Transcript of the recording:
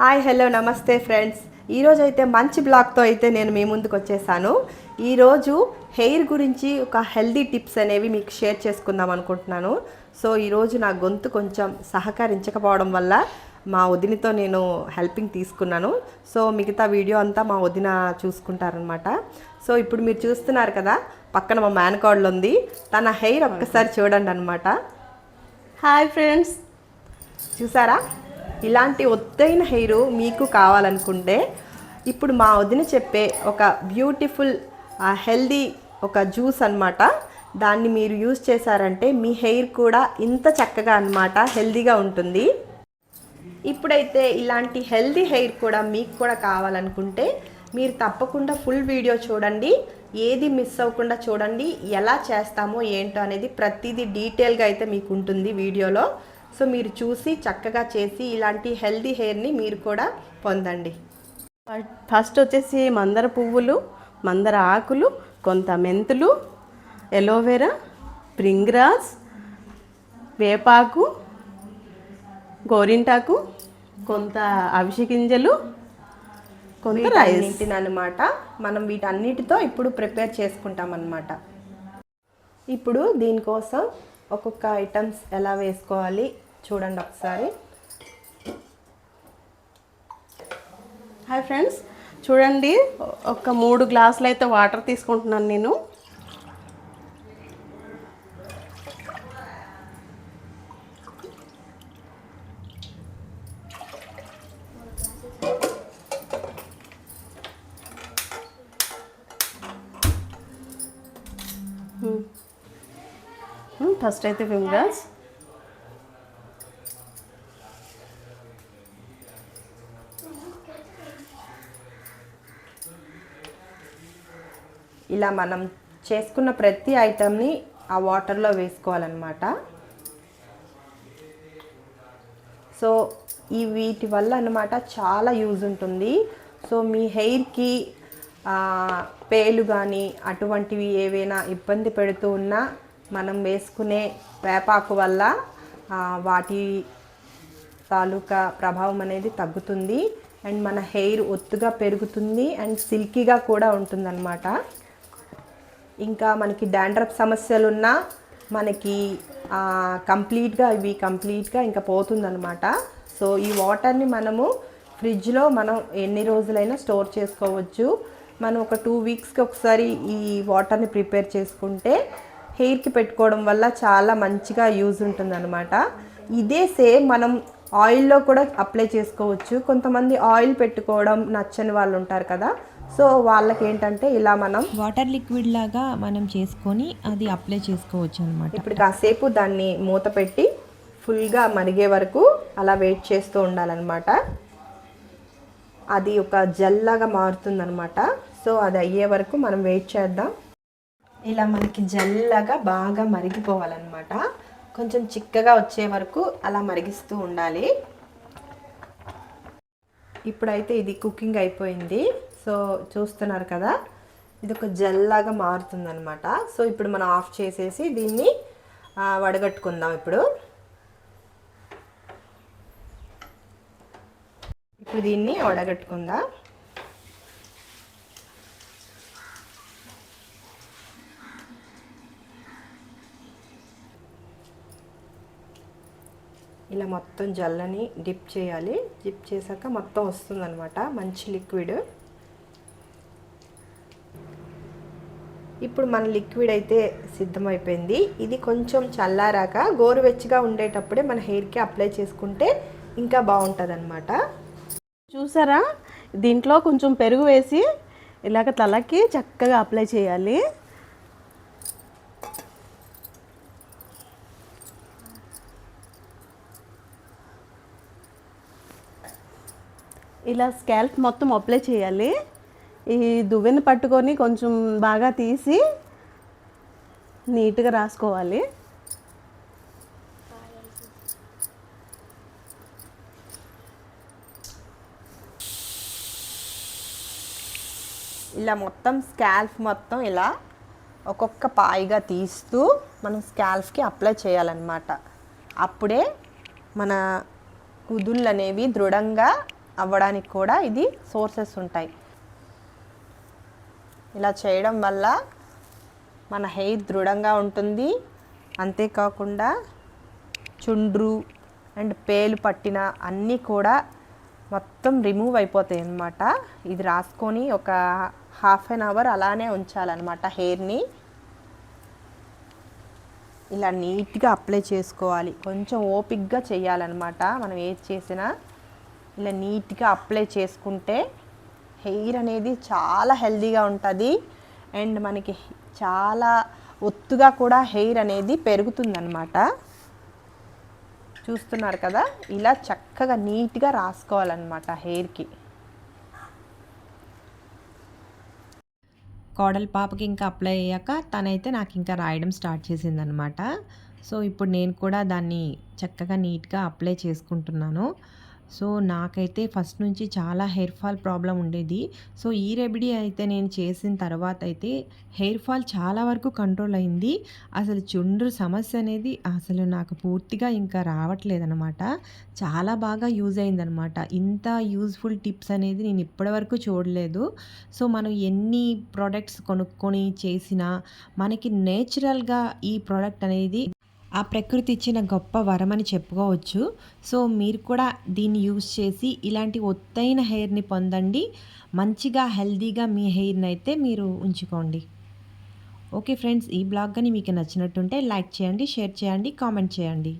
Hi hello నమస్తే friends ఈరోజు అయితే మంచి బ్లాగ్తో అయితే నేను మీ ముందుకు వచ్చేసాను. ఈరోజు హెయిర్ గురించి ఒక హెల్దీ టిప్స్ అనేవి మీకు షేర్ చేసుకుందాం అనుకుంటున్నాను. సో ఈరోజు నా గొంతు కొంచెం సహకరించకపోవడం వల్ల మా వదినతో నేను హెల్పింగ్ తీసుకున్నాను. సో మిగతా వీడియో అంతా మా వదిన చూసుకుంటారనమాట సో ఇప్పుడు మీరు చూస్తున్నారు కదా పక్కన మా మేనకోడలు ఉంది. తన హెయిర్ ఒక్కసారి చూడండి అనమాట హాయ్ ఫ్రెండ్స్ చూసారా? ఇలాంటి ఒత్తైన హెయిర్ మీకు కావాలనుకుంటే ఇప్పుడు మా వదిన చెప్పే ఒక బ్యూటిఫుల్ హెల్దీ ఒక జ్యూస్ అన్నమాట. దాన్ని మీరు యూజ్ చేశారంటే మీ హెయిర్ కూడా ఇంత చక్కగా అన్నమాట హెల్దీగా ఉంటుంది. ఇప్పుడైతే ఇలాంటి హెల్దీ హెయిర్ కూడా మీకు కూడా కావాలనుకుంటే మీరు తప్పకుండా ఫుల్ వీడియో చూడండి. ఏది మిస్ అవ్వకుండా చూడండి. ఎలా చేస్తామో ఏంటో అనేది ప్రతిదీ డీటెయిల్గా అయితే మీకు ఉంటుంది వీడియోలో. సో మీరు చూసి చక్కగా చేసి ఇలాంటి హెల్దీ హెయిర్ని మీరు కూడా పొందండి. ఫస్ట్ వచ్చేసి మందర పువ్వులు మందర ఆకులు కొంత మెంతులు ఎలోవెరా ప్రింగ్రాస్ వేపాకు గోరింటాకు కొంత అవిసె గింజలు కొంత రైస్. అనమాట మనం వీటన్నిటితో ఇప్పుడు ప్రిపేర్ చేసుకుంటాం అనమాట ఇప్పుడు దీనికోసం ఒక్కొక్క ఐటమ్స్ ఎలా వేసుకోవాలి చూడండి ఒకసారి. హాయ్ ఫ్రెండ్స్ చూడండి ఒక మూడు గ్లాసులు అయితే వాటర్ తీసుకుంటున్నాను నేను. Hmm. Hmm, ఫస్ట్ అయితే ఫింగర్స్ ఇలా మనం చేసుకున్న ప్రతి ఐటమ్ని ఆ వాటర్లో వేసుకోవాలన్నమాట. సో ఈ వీటి వల్ల అన్నమాట చాలా యూజ్ ఉంటుంది. సో మీ హెయిర్కి పేలు కానీ అటువంటివి ఏవైనా ఇబ్బంది పెడుతూ ఉన్నా మనం వేసుకునే వేపాకు వల్ల వాటి తాలూకా ప్రభావం అనేది తగ్గుతుంది. అండ్ మన హెయిర్ ఒత్తుగా పెరుగుతుంది అండ్ సిల్కీగా కూడా ఉంటుందన్నమాట. ఇంకా మనకి డాండ్రఫ్ సమస్యలు ఉన్నా మనకి కంప్లీట్గా ఇవి కంప్లీట్గా ఇంకా పోతుందన్నమాట. సో ఈ వాటర్ని మనము ఫ్రిడ్జ్లో మనం ఎన్ని రోజులైనా స్టోర్ చేసుకోవచ్చు. మనం ఒక టూ వీక్స్కి ఒకసారి ఈ వాటర్ని ప్రిపేర్ చేసుకుంటే హెయిర్కి పెట్టుకోవడం వల్ల చాలా మంచిగా యూజ్ ఉంటుందన్నమాట. ఇదే సేమ్ మనం ఆయిల్లో కూడా అప్లై చేసుకోవచ్చు. కొంతమంది ఆయిల్ పెట్టుకోవడం నచ్చని వాళ్ళు ఉంటారు కదా సో వాళ్ళకి ఏంటంటే ఇలా మనం వాటర్ లిక్విడ్ లాగా మనం చేసుకొని అది అప్లై చేసుకోవచ్చు అనమాట ఇప్పుడు కాసేపు దాన్ని మూత పెట్టి ఫుల్గా మరిగే వరకు అలా వెయిట్ చేస్తూ ఉండాలన్నమాట. అది ఒక జల్లాగా మారుతుందన్నమాట. సో అది అయ్యే వరకు మనం వెయిట్ చేద్దాం. ఇలా మనకి జల్లగా బాగా మరిగిపోవాలన్నమాట. కొంచెం చిక్కగా వచ్చే వరకు అలా మరిగిస్తూ ఉండాలి. ఇప్పుడైతే ఇది కుకింగ్ అయిపోయింది. సో చూస్తున్నారు కదా ఇది ఒక జెల్లాగా మారుతుందనమాట సో ఇప్పుడు మనం ఆఫ్ చేసేసి దీన్ని వడగట్టుకుందాం ఇప్పుడు. ఇప్పుడు దీన్ని వడగట్టుకుందాం. ఇలా మొత్తం జల్లని డిప్ చేయాలి. డిప్ చేశాక మొత్తం వస్తుందన్నమాట మంచి లిక్విడ్ ఇప్పుడు మన లిక్విడ్ అయితే సిద్ధమైపోయింది. ఇది కొంచెం చల్లారాక గోరువెచ్చగా ఉండేటప్పుడే మన హెయిర్కి అప్లై చేసుకుంటే ఇంకా బాగుంటుంది అనమాట చూసారా? దీంట్లో కొంచెం పెరుగు వేసి ఇలాగ తలకి చక్కగా అప్లై చేయాలి. ఇలా స్కాల్ప్ మొత్తం అప్లై చేయాలి. ఈ దువ్వెన పట్టుకొని కొంచెం బాగా తీసి నీట్గా రాసుకోవాలి. ఇలా మొత్తం స్కాల్ఫ్ మొత్తం ఇలా ఒక్కొక్క పాయిగా తీస్తూ మనం స్కాల్ఫ్కి అప్లై చేయాలన్నమాట. అప్పుడే మన కుదుళ్ళు అనేవి దృఢంగా అవ్వడానికి కూడా ఇది సోర్సెస్ ఉంటాయి. ఇలా చేయడం వల్ల మన హెయిర్ దృఢంగా ఉంటుంది. అంతేకాకుండా చుండ్రు అండ్ పేలు పట్టిన అన్నీ కూడా మొత్తం రిమూవ్ అయిపోతాయి అన్నమాట. ఇది రాసుకొని ఒక హాఫ్ అన్ అవర్ అలానే ఉంచాలన్నమాట హెయిర్ని. ఇలా నీట్గా అప్లై చేసుకోవాలి. కొంచెం ఓపిక్గా చేయాలన్నమాట మనం ఏది చేసినా. ఇలా నీట్గా అప్లై చేసుకుంటే హెయిర్ అనేది చాలా హెల్దీగా ఉంటుంది. అండ్ మనకి చాలా ఒత్తుగా కూడా హెయిర్ అనేది పెరుగుతుందన్నమాట. చూస్తున్నారు కదా? ఇలా చక్కగా నీట్గా రాసుకోవాలన్నమాట హెయిర్కి. కోడలి పాపకి ఇంకా అప్లై అయ్యాక తనైతే నాకు ఇంకా రాయడం స్టార్ట్ చేసిందనమాట సో ఇప్పుడు నేను కూడా దాన్ని చక్కగా నీట్గా అప్లై చేసుకుంటున్నాను. సో నాకైతే ఫస్ట్ నుంచి చాలా హెయిర్ ఫాల్ ప్రాబ్లం ఉండేది. సో ఈ రెమెడీ అయితే నేను చేసిన తర్వాత అయితే హెయిర్ ఫాల్ చాలా వరకు కంట్రోల్ అయింది. అసలు చుండ్రు సమస్య అనేది అసలు నాకు పూర్తిగా ఇంకా రావట్లేదనమాట చాలా బాగా యూజ్ అయిందనమాట ఇంత యూజ్ఫుల్ టిప్స్ అనేది నేను ఇప్పటివరకు చూడలేదు. సో మనం ఎన్ని ప్రోడక్ట్స్ కొనుక్కొని చేసినా మనకి నేచురల్గా ఈ ప్రోడక్ట్ అనేది ఆ ప్రకృతి ఇచ్చిన గొప్ప వరం అని చెప్పుకోవచ్చు. సో మీరు కూడా దీన్ని యూజ్ చేసి ఇలాంటి ఒత్తైన హెయిర్ని పొందండి. మంచిగా హెల్దీగా మీ హెయిర్ని అయితే మీరు ఉంచుకోండి. ఓకే ఫ్రెండ్స్ ఈ బ్లాగ్ కానీ మీకు నచ్చినట్టుంటే లైక్ చేయండి షేర్ చేయండి కామెంట్ చేయండి.